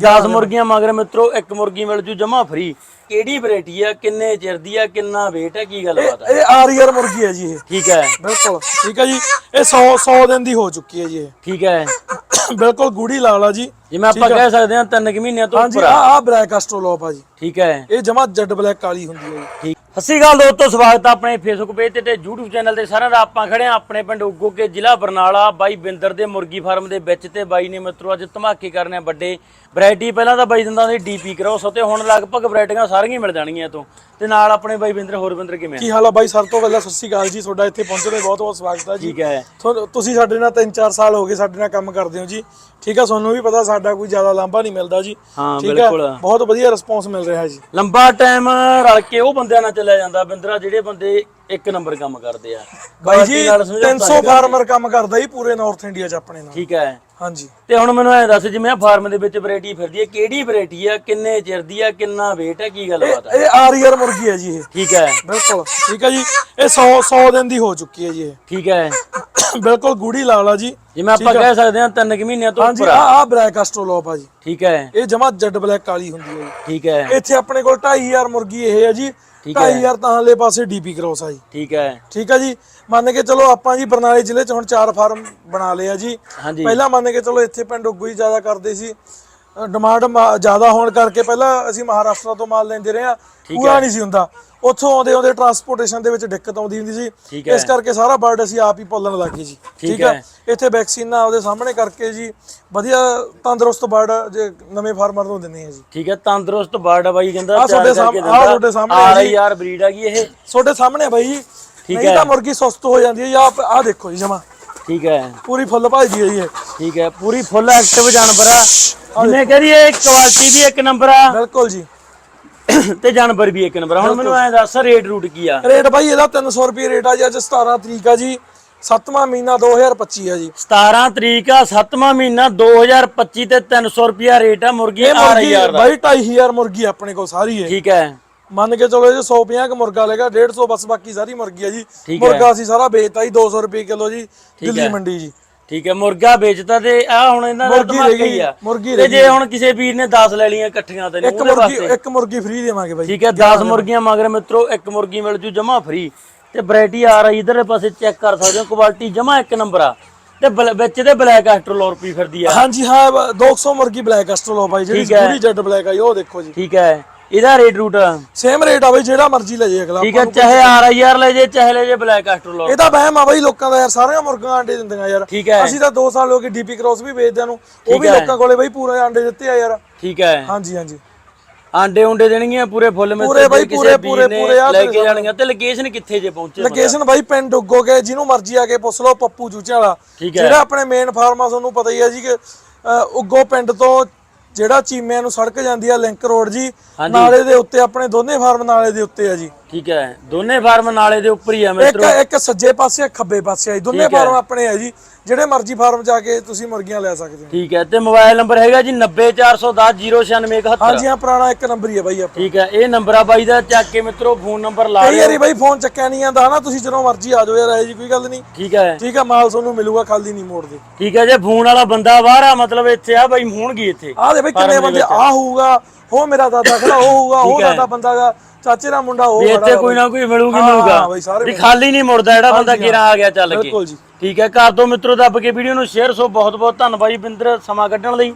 10 ਮੁਰਗੀਆਂ ਮਗਰ ਮਿੱਤਰੋ ਇੱਕ ਮੁਰਗੀ ਮਿਲ ਜੂ ਜਮਾ ਫ੍ਰੀ ਕਿਹੜੀ ਵੈਰਾਈਟੀ ਆ ਕਿੰਨੇ ਚਿਰ ਦੀ ਆ ਕਿੰਨਾ weight ਹੈ ਕੀ ਗੱਲਬਾਤ ਆ? ਇਹ ਆਰੀਅਰ ਮੁਰਗੀ ਹੈ ਜੀ ਇਹ। ਠੀਕ ਹੈ। ਬਿਲਕੁਲ। ਠੀਕ ਹੈ ਜੀ। ਇਹ 100 100 ਦਿਨ ਦੀ ਹੋ ਚੁੱਕੀ ਹੈ ਜੀ ਠੀਕ ਹੈ। ਬਿਲਕੁਲ ਗੂੜੀ ਲਾਲ ਆ ਜੀ। ਜਿਵੇਂ ਆਪਾਂ ਕਹਿ ਸਕਦੇ ਹਾਂ ਤਿੰਨ ਕੁ ਮਹੀਨਿਆਂ ਤੋਂ ਹਾਂਜੀ ਉੱਪਰ ਆ। ਆ ਆ ਬਲੈਕ ਐਸਟ੍ਰੋਲੋਪ ਆ ਜੀ। ਠੀਕ ਹੈ। ਇਹ ਜਮਾ ਜੈਡ ਬਲੈਕ ਕਾਲੀ ਹੁੰਦੀ ਹੈ ਜੀ। ਸਤਿ ਸ਼੍ਰੀ ਅਕਾਲ ਦੋਸਤੋ, ਸਵਾਗਤ ਹੈ ਆਪਣੇ ਫੇਸਬੁੱਕ ਪੇਜ ਤੇ ਤੇ YouTube ਚੈਨਲ ਤੇ। ਸਾਰਿਆਂ ਦਾ ਆਪਾਂ ਖੜੇ ਆ ਆਪਣੇ ਪਿੰਡ ਉਗੋ ਕੇ ਜ਼ਿਲ੍ਹਾ ਬਰਨਾਲਾ। ਬਾਈ ਬਿੰਦਰ ਦੇ ਮੁਰਗੀ ਫਾਰਮ ਦੇ ਵਿੱਚ ਤੇ ਬਾਈ ਨੇ ਮਿੱਤਰੋ, ਅੱਜ ਧਮਾਕੇ ਕਰਨੇ ਆ ਵੱਡੇ। ਵੈਰਾਈਟੀ ਪਹਿਲਾਂ ਤਾਂ ਬਾਈ ਦਿੰਦਾ ਸੀ ਡੀਪੀ ਕ੍ਰੋਸ ਤੇ ਹੁਣ ਲਗਭਗ ਵੈਰਾਈਟੀਆਂ ਸਾਰੀਆਂ ਹੀ ਮਿਲ ਜਾਣਗੀਆਂ ਇਹ ਤੋਂ ਤੇ ਨਾਲ ਆਪਣੇ ਬਾਈ ਬਿੰਦਰ ਹੋਰ ਬਿੰਦਰ ਕਿਵੇਂ ਆ? ਕੀ ਹਾਲ ਆ ਬਾਈ? ਸਰ ਤੋਂ ਪਹਿਲਾਂ ਸਤਿ ਸ਼੍ਰੀ ਅਕਾਲ ਜੀ। ਤੁਹਾਡਾ ਇੱਥੇ ਪਹੁੰਚਣ ਦੇ ਬਹੁਤ ਬਹੁਤ ਸਵਾਗਤ ਹੈ ਜੀ। ਠੀਕ ਹੈ। ਤੁਸੀਂ ਸਾਡੇ ਨਾਲ 3-4 ਸਾਲ ਹੋ ਗਏ ਸਾਡੇ ਨਾਲ ਕੰਮ ਕਰਦੇ ਹੋ ਜੀ। ਠੀਕ ਆ ਤੁਹਾਨੂੰ ਵੀ ਪਤਾ ਸਾਡਾ ਕੋਈ ਜ਼ਿਆਦਾ ਲਾਂਭਾ ਨਹੀਂ ਮਿਲਦਾ ਜੀ। ਹਾਂ ਠੀਕ ਬਿਲਕੁਲ। ਹੈ ਬਹੁਤ ਵਧੀਆ ਰਿਸਪੌਂਸ ਮਿਲ ਰਿਹਾ ਜੀ। ਲੰਬਾ ਟਾਈਮ ਰਲ ਕੇ ਉਹ ਬੰਦਿਆਂ ਨਾਲ ਚੱਲਿਆ ਜਾਂਦਾ। ਬਿੰਦਰਾ ਜਿਹੜੇ ਬੰਦੇ ਇੱਕ ਨੰਬਰ ਕੰਮ ਕਰਦੇ ਆ। ਬਾਈ ਜੀ ਨਾਲ ਸਮਝੌਤਾ 300 ਫਾਰਮਰ ਕੰਮ ਕਰਦਾ ਜੀ ਪੂਰੇ ਨਾਰਥ ਇੰਡੀਆ 'ਚ ਆਪਣੇ ਨਾਲ। ਠੀਕ ਹੈ। ਹਾਂਜੀ। ਤੇ ਹੁਣ ਮੈਨੂੰ ਐ ਦੱਸ ਜਿਵੇਂ ਆ ਫਾਰਮ ਦੇ ਵਿੱਚ ਵੈਰਾਈਟੀ ਫਿਰਦੀ ਹੈ ਕਿਹੜੀ ਵੈਰਾਈਟੀ ਆ ਕਿੰਨੇ ਚਿਰ ਦੀ ਆ ਕਿੰਨਾ weight ਹੈ ਕੀ ਗੱਲਬਾਤ ਆ? ਇਹ ਆਰੀਅਰ ਮੁਰਗੀ ਹੈ ਜੀ ਇਹ। ਠੀਕ ਹੈ। ਬਿਲਕੁਲ। ਠੀਕ ਹੈ ਜੀ। ਇਹ 100 100 ਦਿਨ ਦੀ ਹੋ ਚੁੱਕੀ ਹੈ ਜੀ ਇਹ। ਠੀਕ ਹੈ। ਬਿਲਕੁਲ ਗੂੜੀ ਲਾਲ ਆ ਜੀ। ਜਿਵੇਂ ਆਪਾਂ ਕਹਿ ਸਕਦੇ ਹਾਂ ਤਿੰਨ ਕੁ ਮਹੀਨਿਆਂ ਤੋਂ ਹਾਂਜੀ ਉੱਪਰ ਆ। ਆ ਆ ਆ ਜੀ। ਠੀਕ ਹੈ। ਇਹ ਜਮਾ ਜੈਡ ਬਲੈਕ ਕਾਲੀ ਹੁੰਦੀ ਹੈ ਜੀ। ਠੀਕ ਹੈ। ਇੱਥੇ ਆਪਣੇ ਕੋਲ 2500 ਮੁਰਗੀ ਇਹ ਹੈ ਜੀ। ਠੀਕ ਹੈ। 2500 ਤਾਂ ਹਲੇ ਪਾਸੇ ਡੀਪੀ ਕ੍ਰੋਸ ਆ ਜੀ। ਠੀਕ ਹੈ। ਠੀਕ ਹੈ ਜੀ। ਮੰਨ ਕੇ ਚਲੋ ਆਪਾਂ ਜੀ ਬਰਨਾਲੇ ਜ਼ਿਲ੍ਹੇ 'ਚ ਹੁਣ ਚਾਰ ਫਾਰਮ ਬਣਾ ਲਏ ਆ ਜੀ। ਪਹਿਲਾਂ ਮੰਨ ਕੇ ਚਲੋ ਇੱਥੇ ਪਿੰਡ ਉੱਗੂ ਹੀ ਜ਼ਿਆਦਾ ਕਰਦੇ ਸੀ। ਡਿਮਾਂਡ ਜ਼ਿਆਦਾ ਹੋਣ ਕਰਕੇ ਪਹਿਲਾਂ ਅਸੀਂ ਮਹਾਰਾਸ਼ਟਰ ਤੋਂ ਮਾਲ ਲੈਂਦੇ ਰਹੇ ਆ ਪੂਰਾ ਨਹੀਂ ਸੀ ਹੁੰਦਾ। ਉੱਥੋਂ ਆਉਂਦੇ ਆਉਂਦੇ ਟਰਾਂਸਪੋਰਟੇਸ਼ਨ ਦੇ ਵਿੱਚ ਦਿੱਕਤ ਆਉਂਦੀ ਹੁੰਦੀ ਸੀ। ਹੈ। ਇਸ ਕਰਕੇ ਸਾਰਾ ਬਰਡ ਅਸੀਂ ਆਪ ਹੀ ਪਾਲਣ ਲੱਗੇ ਜੀ। ਠੀਕ ਹੈ। ਹੈ। ਇੱਥੇ ਵੈਕਸੀਨਾਂ ਉਹਦੇ ਸਾਹਮਣੇ ਕਰਕੇ ਜੀ ਵਧੀਆ ਤੰਦਰੁਸਤ ਬਰਡ ਜੇ ਨਵੇਂ ਫਾਰਮਰ ਨੂੰ ਦਿੰਦੇ ਆ ਜੀ। ਠੀਕ ਹੈ ਤੰਦਰੁਸਤ ਬਰਡ ਆ ਬਾਈ ਕਹਿੰਦਾ ਆਹ ਤੁਹਾਡੇ ਸਾਹਮਣੇ- ਆਹ ਤੁਹਾਡੇ ਸਾਹਮਣੇ ਆ। ਰਹੀ ਯਾਰ ਬਰੀਡ ਹੈਗੀ ਇਹ। ਤੁਹਾਡੇ ਸਾਹਮਣੇ ਆ ਬਾਈ। ਠੀਕ ਨਹੀਂ ਤਾਂ ਮੁਰਗੀ ਸੁਸਤ ਹੋ ਜਾਂਦੀ ਹੈ। ਜਾਂ ਆਹ ਦੇਖੋ ਜੀ ਜਮਾ। ਠੀਕ ਹੈ। ਪੂਰੀ ਫੁੱਲ ਭਜਦੀ ਹੈ ਜੀ ਇਹ। ਠੀਕ ਹੈ। ਪੂਰੀ ਫੁੱਲ ਐਕਟਿਵ ਜਾਨਵਰ ਆ। ਜਿਵੇਂ ਕਹਦੀਏ ਕੁਆਲਿਟੀ ਵੀ ਇੱਕ ਨੰਬਰ ਆ। ਬਿਲਕੁਲ ਜੀ। ਤੇ ਜਾਨਵਰ ਵੀ ਇੱਕ ਨੰਬਰ ਹੁਣ ਮੈਨੂੰ ਐ ਦੱਸ ਰੇਟ ਰੂਟ ਕੀ ਆ? ਰੇਟ ਬਾਈ ਇਹਦਾ 300 ਰੁਪਏ ਰੇਟ ਆ ਜੀ ਅੱਜ 17 ਤਰੀਕ ਆ ਜੀ। 7ਵਾਂ ਮਹੀਨਾ 2025 ਆ ਜੀ। 17 ਤਰੀਕ ਆ 7ਵਾਂ ਮਹੀਨਾ 2025 ਤੇ 300 ਰੁਪਿਆ ਰੇਟ ਆ। ਮੁਰਗੀ ਆ ਰਹੀ ਯਾਰ ਬਾਈ 2500 ਮੁਰਗੀ ਆਪਣੇ ਕੋਲ ਸਾਰੀ ਹੈ ਠੀਕ ਹੈ। ਮੰਨ ਕੇ ਚਲੋ ਇਹ 150 ਕ ਮੁਰਗਾ ਲੇਗਾ 150 ਬਸ ਬਾਕੀ ਸਾਰੀ ਮੁਰਗੀ ਆ ਜੀ। ਮੁਰਗਾ ਅਸੀਂ ਸਾਰਾ ਵੇਚਤਾ ਜੀ 200 ਰੁਪਏ ਕਿਲੋ ਜੀ ਦਿੱਲੀ। ਮੰਡੀ ਜੀ। ਠੀਕ ਹੈ ਮੁਰਗਾ ਵੇਚਦਾ ਤੇ ਆ ਹੁਣ ਇਹਨਾਂ ਦਾ ਮੁਰਗੀ ਧਮਾਕਾ ਹੀ ਗਈ, ਆ। ਮੁਰਗੀ ਤੇ ਰਹਿ। ਜੇ ਹੁਣ ਕਿਸੇ ਵੀਰ ਨੇ 10 ਲੈ ਲਈਆਂ ਇਕੱਠੀਆਂ ਤੇ ਇੱਕ ਉਹਦੇ ਮੁਰਗੀ ਵਾਸਤੇ। ਇੱਕ ਮੁਰਗੀ ਫ੍ਰੀ ਦੇਵਾਂਗੇ ਬਾਈ ਠੀਕ ਹੈ 10 ਮੁਰਗੀਆਂ ਮਗਰ ਮਿੱਤਰੋ ਇੱਕ ਮੁਰਗੀ ਮਿਲ ਜੂ ਜਮਾ ਫ੍ਰੀ ਤੇ ਵੈਰਾਈਟੀ ਆ ਰਹੀ ਇਧਰਲੇ ਪਾਸੇ ਚੈੱਕ ਕਰ ਸਕਦੇ ਹੋ ਕੁਆਲਿਟੀ ਜਮਾ ਇੱਕ ਨੰਬਰ ਆ। ਤੇ ਬਲ- ਵਿੱਚ ਤੇ ਬਲੈਕ ਐਸਟਰੋਲੋਰਪੀ ਫਿਰਦੀ ਆ। ਹਾਂਜੀ ਹਾਂ ਬ- 200 ਮੁਰਗੀ ਬਲੈਕ ਐਸਟਰੋਲੋ ਬਾਈ ਜਿਹੜੀ ਠੀਕ ਹੈ। ਪੂਰੀ ਜੈਡ ਬਲੈਕ ਆ ਜੀ ਉਹ ਦੇਖੋ ਜੀ। ਠੀਕ ਹੈ। ਇਹਦਾ ਰੇਟ ਰੂਟ? ਸੇਮ ਰੇਟ ਆ ਬਾਈ ਜਿਹੜਾ ਮਰਜ਼ੀ ਲੈ ਜੇ ਅਗਲਾ। ਠੀਕ ਹੈ ਚਾਹੇ ਆਰ ਲੈ ਜੇ ਚਾਹੇ ਲੈ ਜੇ ਬਲੈਕ ਐਸਟਰੋਲੋਰ ਇਹ ਤਾਂ ਵਹਿਮ ਆ ਬਾਈ ਲੋਕਾਂ ਦਾ ਯਾਰ ਸਾਰੀਆਂ ਮੁਰਗਾਂ ਆਂਡੇ ਦਿੰਦੀਆਂ ਯਾਰ। ਠੀਕ ਹੈ। ਅਸੀਂ ਤਾਂ 2 ਸਾਲ ਹੋ ਗਏ ਡੀਪੀ ਕ੍ਰੋਸ ਵੀ ਵੇਚਦਿਆਂ ਨੂੰ ਉਹ ਵੀ। ਲੋਕਾਂ ਕੋਲੇ ਬਾਈ ਪੂਰੇ ਆਂਡੇ ਦਿੱਤੇ ਆ ਯਾਰ। ਠੀਕ ਹੈ। ਹਾਂਜੀ ਹਾਂਜੀ। ਆਂਡੇ ਉਂਡੇ ਦੇਣਗੀਆਂ ਪੂਰੇ ਫੁੱਲ ਮਿੱਤਰ ਪੂਰੇ ਬਾਈ, ਪੂਰੇ- ਪੂਰੇ- ਪੂਰੇ ਆ ਲੈ ਕੇ ਜਾਣਗੀਆਂ ਤੇ ਲੋਕੇਸ਼ਨ ਕਿੱਥੇ ਜੇ ਪਹੁੰਚੇ? ਲੋਕੇਸ਼ਨ ਬਾਈ ਪਿੰਡ ਉੱਗੋ ਕੇ ਜਿਹਨੂੰ ਮਰਜ਼ੀ ਆ ਕੇ ਪੁੱਛ ਲਓ ਪੱਪੂ ਚੂਚੇ ਵਾਲਾ। ਜਿਹੜਾ ਆਪਣੇ ਮੇਨ ਫਾਰਮ ਆ ਤੁਹਾਨੂੰ ਪਤਾ ਹੀ ਆ ਜੀ ਕਿ ਉੱਗੋ ਪਿੰਡ ਤੋਂ ਜਿਹੜਾ ਚੀਮਿਆਂ ਨੂੰ ਸੜਕ ਜਾਂਦੀ ਆ ਲਿੰਕ ਰੋਡ ਜੀ। ਨਾਲੇ ਦੇ ਉੱਤੇ ਆਪਣੇ ਦੋਨੇ ਫਾਰਮ ਨਾਲੇ ਦੇ ਉੱਤੇ ਆ ਜੀ ਠੀਕ ਹੈ ਦੋਨੇ ਫਾਰਮ ਨਾਲੇ ਦੇ ਉੱਪਰ ਹੀ ਆ ਇੱਕ ਮਿੱਤਰੋ। ਇੱਕ ਸੱਜੇ ਪਾਸੇ ਇੱਕ ਖੱਬੇ ਪਾਸੇ ਆ ਜੀ। ਦੋਨੇ ਫਾਰਮ ਆਪਣੇ ਆ ਜੀ। ਜਿਹੜੇ ਮਰਜ਼ੀ ਫਾਰਮ ਜਾ ਕੇ ਤੁਸੀਂ ਮੁਰਗੀਆਂ ਲੈ ਸਕਦੇ ਹੋ। ਠੀਕ ਹੈ ਤੇ ਮੋਬਾਈਲ ਨੰਬਰ ਹੈਗਾ ਜੀ 90410 ਹਾਂਜੀ ਹਾਂ ਪੁਰਾਣਾ ਇੱਕ ਨੰਬਰ ਹੀ ਆ ਬਾਈ ਆਪਣਾ। ਠੀਕ ਹੈ ਇਹ ਨੰਬਰ ਆ ਬਾਈ ਦਾ ਚੱਕ ਕੇ ਮਿੱਤਰੋ ਫੋਨ ਨੰਬਰ ਲਾ ਕਈ ਲਿਓ। ਵਾਰੀ ਬਾਈ ਫੋਨ ਚੱਕਿਆ ਨਹੀਂ ਜਾਂਦਾ ਹਨਾ? ਤੁਸੀਂ ਜਦੋਂ ਮਰਜ਼ੀ ਆ ਜਾਓ ਯਾਰ ਇਹ ਜੀ ਕੋਈ ਗੱਲ ਨਹੀਂ। ਠੀਕ ਹੈ। ਠੀਕ ਆ ਮਾਲ ਤੁਹਾਨੂੰ ਮਿਲੂਗਾ ਖਾਲੀ ਨਹੀਂ ਮੋੜਦੇ। ਠੀਕ ਹੈ ਜੇ ਫੋਨ ਵਾਲਾ ਬੰਦਾ ਬਾਹਰ ਆ ਮਤਲਬ ਇੱਥੇ ਆ ਬਾਈ ਹੋਣਗੇ ਇੱਥੇ। ਆਹ ਦੇ ਬਈ ਕਿੰਨੇ ਬੰਦੇ ਆ ਹੋਊਗਾ। ਉਹ ਮੇਰਾ ਦਾਦਾ ਖੜਾ ਉਹ ਹੋਊਗਾ ਉਹ। ਦਾਦਾ ਬੰਦਾ ਦਾ ਚਾਚੇ ਦਾ ਮੁੰਡਾ ਉਹ ਵੀ ਇੱਥੇ ਕੋਈ ਨਾ ਕੋਈ ਮਿਲੂਗੀ। ਮਿਲੂਗਾ ਵੀ ਖਾਲੀ ਨਹੀਂ ਮੁੜਦਾ ਜਿਹੜਾ ਬੰਦਾ ਕਿਰਾ ਆ ਗਿਆ ਚੱਲ ਕੇ। ਬਿਲਕੁਲ ਜੀ। ਠੀਕ ਹੈ ਕਰ ਦੋ ਮਿੱਤਰੋ ਦੱਬ ਕੇ ਵੀਡੀਓ ਨੂੰ ਸ਼ੇਅਰ ਸੋ ਬਹੁਤ ਬਹੁਤ ਧੰਨਵਾਦ ਜੀ ਬਿੰਦਰ ਸਮਾਂ ਕੱਢਣ ਲਈ।